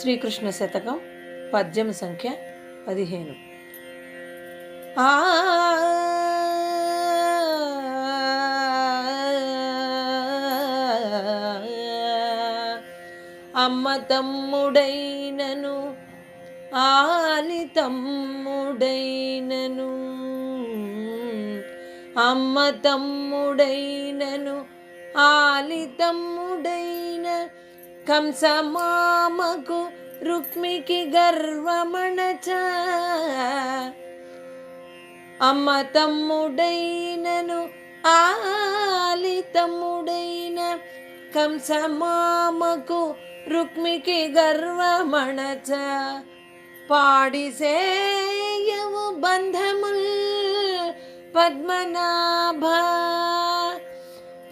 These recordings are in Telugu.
శ్రీకృష్ణ శతకం పద్యం సంఖ్య పదిహేను. ఆ అమ్మ తమ్ముడైనను ఆలి తమ్ముడైనను అమ్మ తమ్ముడైనను ఆలి తమ్ముడైన కంసమామకు రుక్మికి గర్వమణచ. అమ్మ తమ్ముడైనను ఆలి తమ్ముడైన కంసమామకు రుక్మికి గర్వమణచ. పాడిసేయవు బంధముల్ పద్మనాభ.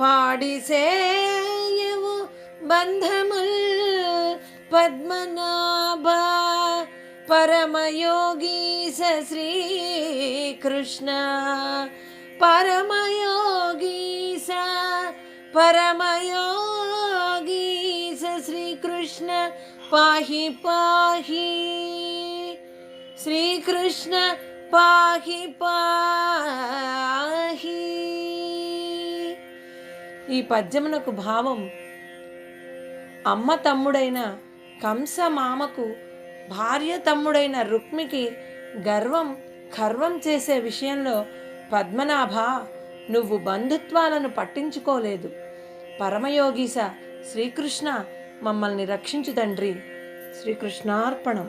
పాడిసే బంధముల్ పద్మనాభ పరమయోగీస శ్రీకృష్ణ పరమయోగీస పరమయోగీస శ్రీకృష్ణ పాహి పాహి శ్రీకృష్ణ పాహి పాహి ఈ పద్యమునకు భావం అమ్మ తమ్ముడైన కంస మామకు భార్య తమ్ముడైన రుక్మికి గర్వం ఖర్వం చేసే విషయంలో పద్మనాభ నువ్వు బంధుత్వాలను పట్టించుకోలేదు. పరమయోగీస శ్రీకృష్ణ మమ్మల్ని రక్షించు తండ్రి. శ్రీకృష్ణార్పణం.